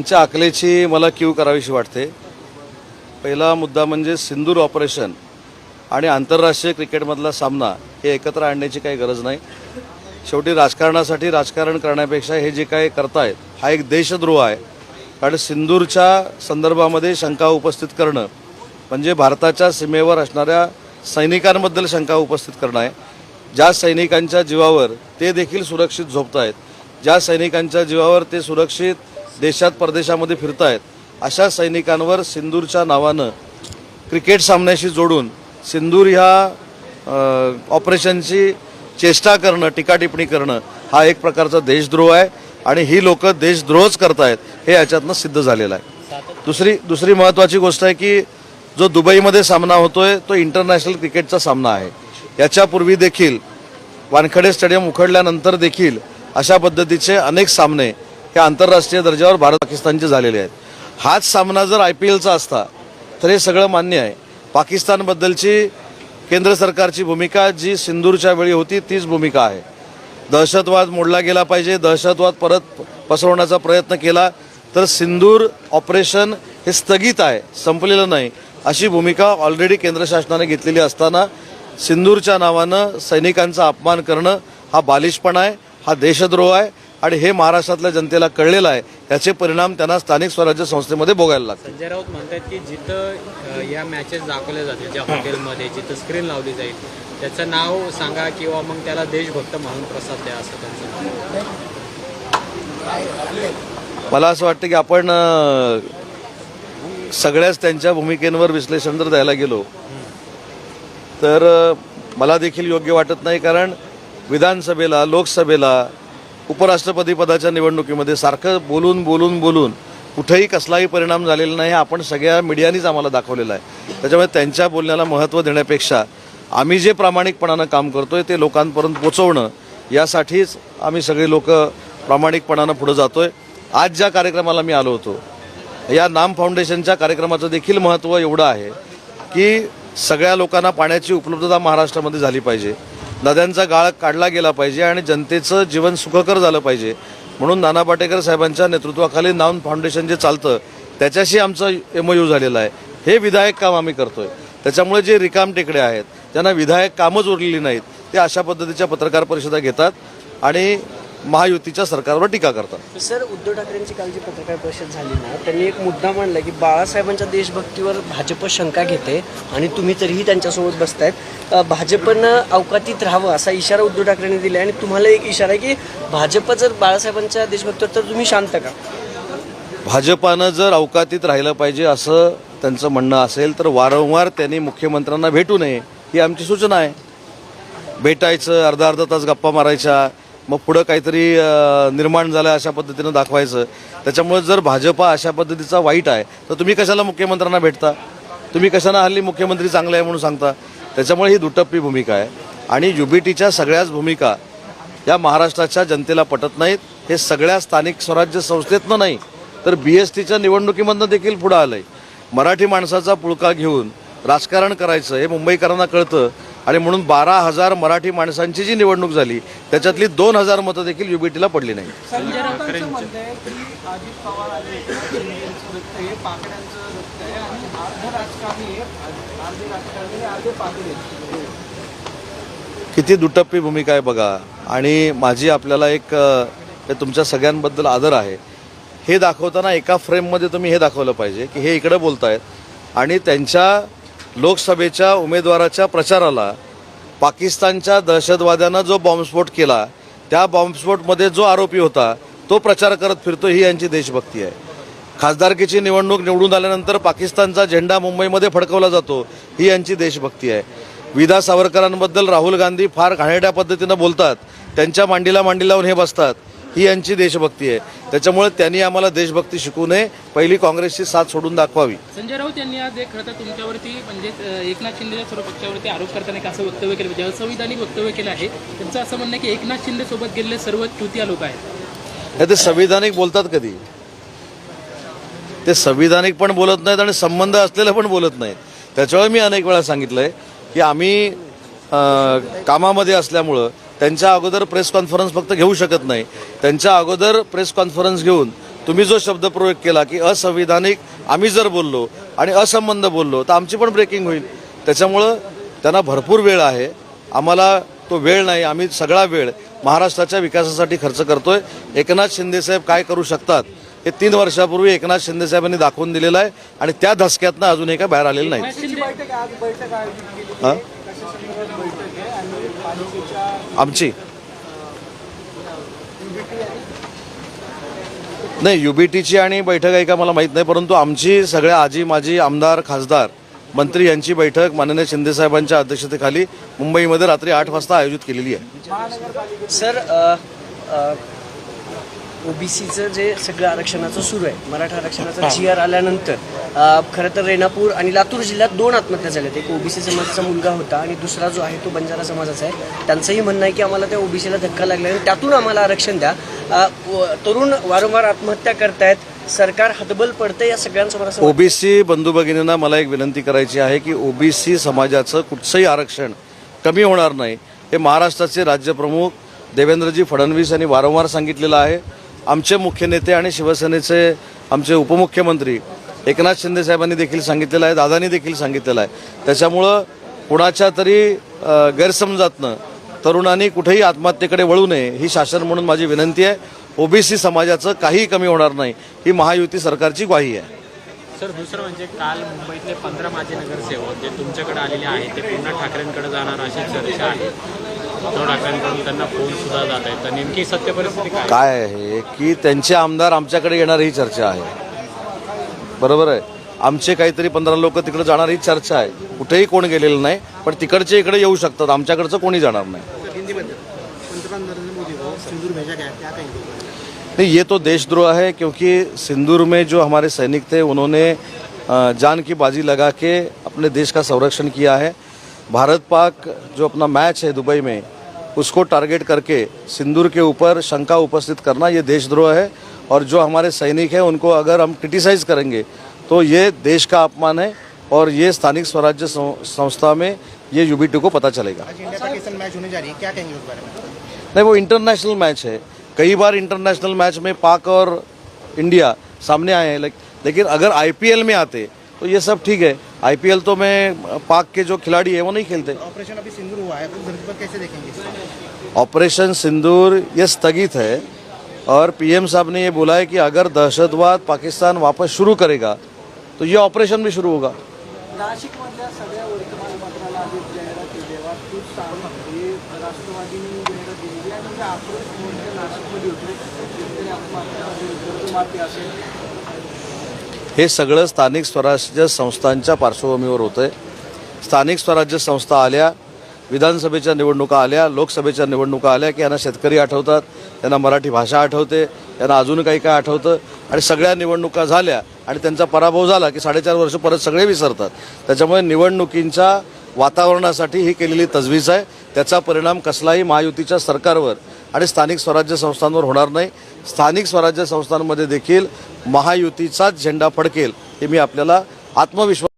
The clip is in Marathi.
त्यांच्या अकलेची मला क्यू करावीशी वाटते. पहिला मुद्दा म्हणजे सिंदूर ऑपरेशन आणि आंतरराष्ट्रीय क्रिकेटमधला सामना हे एकत्र आणण्याची काही गरज नाही. शेवटी राजकारणासाठी राजकारण करण्यापेक्षा हे जे काय करतायत हा एक देशद्रोह आहे. कारण सिंदूरच्या संदर्भामध्ये शंका उपस्थित करणं म्हणजे भारताच्या सीमेवर असणाऱ्या सैनिकांबद्दल शंका उपस्थित करणं आहे. ज्या सैनिकांच्या जीवावर ते देखील सुरक्षित झोपत आहेत ज्या सैनिकांच्या जीवावर ते सुरक्षित देशात परदेशामध्ये फिरतायत अशा सैनिकांवर सिंदूरच्या नावानं क्रिकेट सामन्याशी जोडून सिंदूर ह्या ऑपरेशनची चेष्टा करणं टीकाटिप्पणी करणं हा एक प्रकारचा देशद्रोह आहे आणि ही लोक देशद्रोहच करतायत हे याच्यातनं सिद्ध झालेलं आहे. दुसरी दुसरी महत्त्वाची गोष्ट आहे की जो दुबईमध्ये सामना होतोय तो इंटरनॅशनल क्रिकेटचा सामना आहे. याच्यापूर्वी देखील वानखडे स्टेडियम उखडल्यानंतर देखील अशा पद्धतीचे अनेक सामने हे आंतरराष्ट्रीय दर्जावर भारत पाकिस्तानचे झालेले आहेत. हाच सामना जर आय पी एलचा असता तर हे सगळं मान्य आहे. पाकिस्तानबद्दलची केंद्र सरकारची भूमिका जी सिंदूरच्या वेळी होती तीच भूमिका आहे. दहशतवाद मोडला गेला पाहिजे. दहशतवाद परत पसरवण्याचा प्रयत्न केला तर सिंदूर ऑपरेशन हे स्थगित आहे संपलेलं नाही. अशी भूमिका ऑलरेडी केंद्र शासनाने घेतलेली असताना सिंदूरच्या नावानं सैनिकांचा अपमान करणं हा बालिशपणा आहे हा देशद्रोह आहे. आणि हे महाराष्ट्रातल्या जनतेला कळलेलं आहे याचे परिणाम त्यांना स्थानिक स्वराज्य संस्थेमध्ये भोगायला लागतात संजय राऊत म्हणतात की जिथं या मॅचेस दाखवल्या जातील ज्या हॉटेलमध्ये जिथं स्क्रीन लावली जाईल त्याचं नाव सांगा किंवा मग त्याला देशभक्त म्हणून प्रसाद द्या असं त्यांचं. मला असं वाटतं की आपण सगळ्याच त्यांच्या भूमिकेंवर विश्लेषण जर द्यायला गेलो तर मला देखील योग्य वाटत नाही कारण विधानसभेला लोकसभेला उपराष्ट्रपती पदाच्या निवडणुकीमध्ये सारखं बोलून बोलून बोलून कुठेही कसलाही परिणाम झालेला नाही आपण सगळ्या मीडियानीच आम्हाला दाखवलेला आहे. त्याच्यामुळे त्यांच्या बोलण्याला महत्त्व देण्यापेक्षा आम्ही जे प्रामाणिकपणानं काम करतोय ते लोकांपर्यंत पोचवणं यासाठीच आम्ही सगळे लोक प्रामाणिकपणानं पुढे जातोय. आज ज्या कार्यक्रमाला मी आलो होतो या नाम फाउंडेशनच्या कार्यक्रमाचं देखील महत्त्व एवढं आहे की सगळ्या लोकांना पाण्याची उपलब्धता महाराष्ट्रामध्ये झाली पाहिजे. नद्यांचा गाळ काढला गेला पाहिजे आणि जनतेचं जीवन सुखकर झालं पाहिजे. म्हणून नाना पाटेकर साहेबांच्या नेतृत्वाखाली नाम फाउंडेशन जे चालतं त्याच्याशी आमचं एम यू झालेलं आहे. हे विधायक काम आम्ही करतोय. त्याच्यामुळे जे रिकाम टेकडे आहेत त्यांना विधायक कामच उरलेली नाहीत ते अशा पद्धतीच्या पत्रकार परिषदा घेतात. आणि महायुतीच्या सरकारवर टीका करतात. सर उद्धव ठाकरेंची काल जी पत्रकार परिषद झाली ना त्यांनी एक मुद्दा मांडला की बाळासाहेबांच्या देशभक्तीवर भाजप शंका घेते आणि तुम्ही तरीही त्यांच्यासोबत बसतायत. भाजपनं अवकातीत राहावं असा इशारा उद्धव ठाकरेंनी दिला आणि तुम्हाला एक इशारा आहे की भाजप जर बाळासाहेबांच्या देशभक्तीवर तर तुम्ही शांत का? भाजपानं जर अवकातीत राहिलं पाहिजे असं त्यांचं म्हणणं असेल तर वारंवार त्यांनी मुख्यमंत्र्यांना भेटू नये ही आमची सूचना आहे. भेटायचं अर्धा अर्धा तास गप्पा मारायच्या मग पुढं काहीतरी निर्माण झालं अशा पद्धतीनं दाखवायचं. त्याच्यामुळे जर भाजपा अशा पद्धतीचा वाईट आहे तर तुम्ही कशाला मुख्यमंत्र्यांना भेटता? तुम्ही कशाला हल्ली मुख्यमंत्री चांगले आहे म्हणून सांगता? त्याच्यामुळे ही दुटप्पी भूमिका आहे. आणि युबीटीच्या सगळ्याच भूमिका या महाराष्ट्राच्या जनतेला पटत नाहीत. हे सगळ्या स्थानिक स्वराज्य संस्थेतनं नाही तर बी एस टीच्या निवडणुकीमधनं देखील पुढं आलं आहे मराठी माणसाचा पुळका घेऊन राजकारण करायचं हे मुंबईकरांना कळतं. आणि म्हणून बारा हजार मराठी माणसांची जी निवडणूक झाली त्याच्यातली दोन हजार मतं देखील युबीटीला पडली नाही. किती दुटप्पी भूमिका आहे बघा. आणि माझी आपल्याला एक तुमच्या सगळ्यांबद्दल आदर आहे. हे दाखवताना एका फ्रेममध्ये तुम्ही हे दाखवलं पाहिजे की हे इकडे बोलतायत. आणि त्यांच्या लोकसभेच्या उमेदवाराच्या प्रचाराला पाकिस्तानच्या दहशतवाद्यानं जो बॉम्बस्फोट केला त्या बॉम्बस्फोटमध्ये जो आरोपी होता तो प्रचार करत फिरतो ही यांची देशभक्ती आहे. खासदारकीची निवडणूक निवडून आल्यानंतर पाकिस्तानचा झेंडा मुंबईमध्ये फडकवला जातो ही यांची देशभक्ती आहे. विदा सावरकरांबद्दल राहुल गांधी फार घाणेरड्या पद्धतीनं बोलतात त्यांच्या मांडीला मांडी लावून हे बसतात. ही यांची देशभक्ती आहे. त्याच्यामुळे त्यांनी आम्हाला देशभक्ती शिकू नये. पहिली काँग्रेसची साथ सोडून दाखवावी. संजय राऊत यांनी आज एक खरं तर तुमच्यावरती म्हणजे एकनाथ शिंदेच्या सर्व पक्षावरती आरोप करताना एक असं वक्तव्य केलं. म्हणजे असंविधानिक वक्तव्य केलं आहे. त्यांचं असं म्हणणं आहे की एकनाथ शिंदे सोबत गेलेले सर्व चुतिया लोक आहेत. ते संविधानिक बोलतात कधी? ते संविधानिक पण बोलत नाहीत आणि संबंध असलेले पण बोलत नाहीत. त्याच्यामुळे मी अनेक वेळा सांगितलंय की आम्ही कामामध्ये असल्यामुळं त्यांच्या अगोदर प्रेस कॉन्फरन्स फक्त घेऊ शकत नाही. त्यांच्या अगोदर प्रेस कॉन्फरन्स घेऊन तुम्ही जो शब्द प्रयोग केला की असंविधानिक आम्ही जर बोललो आणि असंबंध बोललो तर आमची पण ब्रेकिंग होईल. त्याच्यामुळं त्यांना भरपूर वेळ आहे. आम्हाला तो वेळ नाही. आम्ही सगळा वेळ महाराष्ट्राच्या विकासासाठी खर्च करतोय. एकनाथ शिंदेसाहेब काय करू शकतात? हे तीन वर्षापूर्वी एकनाथ शिंदेसाहेबांनी दाखवून दिलेलं आहे आणि त्या धसक्यातनं अजूनही काय बाहेर आलेलं नाही. हा? आमची? नाही युबीटीची आणि बैठक आहे का मला माहीत नाही परंतु आमची सगळ्या आजी माजी आमदार खासदार मंत्री यांची बैठक माननीय शिंदेसाहेबांच्या अध्यक्षतेखाली मुंबईमध्ये रात्री आठ वाजता आयोजित केलेली आहे. सर ओबीसीचं जे सगळं आरक्षणाचं सुरू आहे मराठा आरक्षणाचा जी आर आल्यानंतर खरं तर रेणापूर आणि लातूर जिल्ह्यात दोन आत्महत्या झाल्यात. एक ओबीसी समाजाचा मुलगा होता आणि दुसरा जो आहे तो बंजारा समाजाचा आहे. त्यांचंही म्हणणं आहे की आम्हाला त्या ओबीसीला धक्का लागला आणि त्यातून आम्हाला आरक्षण द्या. तरुण वारंवार आत्महत्या करतायत. सरकार हतबल पडतं या सगळ्यांसमोर. ओबीसी बंधू भगिनींना मला एक विनंती करायची आहे की ओबीसी समाजाचं कुठचंही आरक्षण कमी होणार नाही. हे महाराष्ट्राचे राज्यप्रमुख देवेंद्रजी फडणवीस यांनी वारंवार सांगितलेलं आहे. आमचे मुख्य नेते आणि शिवसेनेचे आमचे उपमुख्यमंत्री एकनाथ शिंदे साहेबांनी देखील सांगितलेलं आहे दादांनी देखील सांगितलेलं आहे. त्याच्यामुळं कुणाच्या तरी गैरसमजातनं तरुणांनी कुठेही आत्महत्येकडे वळू नये ही शासन म्हणून माझी विनंती आहे. ओबीसी समाजाचं काहीही कमी होणार नाही ही महायुती सरकारची ग्वाही आहे. सर दुसरं म्हणजे काल मुंबईतले पंधरा माजी नगरसेवक जे तुमच्याकडे आलेले आहेत ते पुन्हा ठाकरेंकडे जाणार अशी चर्चा आहे. उद्धव ठाकरेंकडून त्यांना जात आहेत तर नेमकी सत्य परिस्थिती काय काय आहे की त्यांचे आमदार आमच्याकडे येणार ही चर्चा आहे. बरोबर आहे? आमचे काहीतरी पंधरा लोक तिकडे जाणार ही चर्चा आहे. कुठेही कोण गेलेलं नाही पण तिकडचे इकडे येऊ शकतात. आमच्याकडचं कोणी जाणार नाही. नहीं ये तो देशद्रोह है क्योंकि सिंदूर में जो हमारे सैनिक थे उन्होंने जान की बाजी लगा के अपने देश का संरक्षण किया है। भारत पाक जो अपना मैच है दुबई में उसको टारगेट करके सिंदूर के ऊपर शंका उपस्थित करना ये देशद्रोह है। और जो हमारे सैनिक हैं उनको अगर हम क्रिटिसाइज करेंगे तो ये देश का अपमान है और ये स्थानिक स्वराज्य संस्था में ये यूबीटी को पता चलेगा। आज इंडिया पाकिस्तान मैच होने जा रही है क्या कहेंगे उस बारे में? नहीं वो इंटरनेशनल मैच है। कई बार इंटरनेशनल मैच में पाक और इंडिया सामने आए हैं लेकिन अगर आईपीएल में आते तो ये सब ठीक है। आईपीएल तो में पाक के जो खिलाड़ी है वो नहीं खेलते। ऑपरेशन अभी सिंदूर हुआ है तो धरती पर कैसे देखेंगे ऑपरेशन सिंदूर ये स्थगित है और पीएम साहब ने ये बोला है कि अगर दहशतवाद पाकिस्तान वापस शुरू करेगा तो ये ऑपरेशन भी शुरू होगा। नाशिकमधल्या सगळ्या वर्तमानपत्राला आधी जाहिरात केली तेव्हा तूच सांग हे राष्ट्रवादीने जाहिरात दिलेली आहे म्हणजे आक्रोश नाशिकमध्ये होते? शेतकरी आत्महत्या असेल कर्जमाफी असेल. हे सगळं स्थानिक स्वराज्य संस्थांच्या पार्श्वभूमीवर होतं आहे स्थानिक स्वराज्य संस्था आल्या विधानसभेच्या निवडणुका आल्या लोकसभेच्या निवडणुका आल्या की यांना शेतकरी आठवतात त्यांना मराठी भाषा आठवते यांना अजून काही काय आठवतं आणि सगळ्या निवडणुका झाल्या आणि त्यांचा पराभव झाला की साडेचार वर्ष परत सगळे विसरतात. त्याच्यामुळे निवडणुकींच्या वातावरणासाठी ही केलेली तजवीज आहे. त्याचा परिणाम कसलाही महायुतीच्या सरकारवर आणि स्थानिक स्वराज्य संस्थांवर होणार नाही. स्थानिक स्वराज्य संस्थांमध्ये देखील महायुतीचाच झेंडा फडकेल हे मी आपल्याला आत्मविश्वास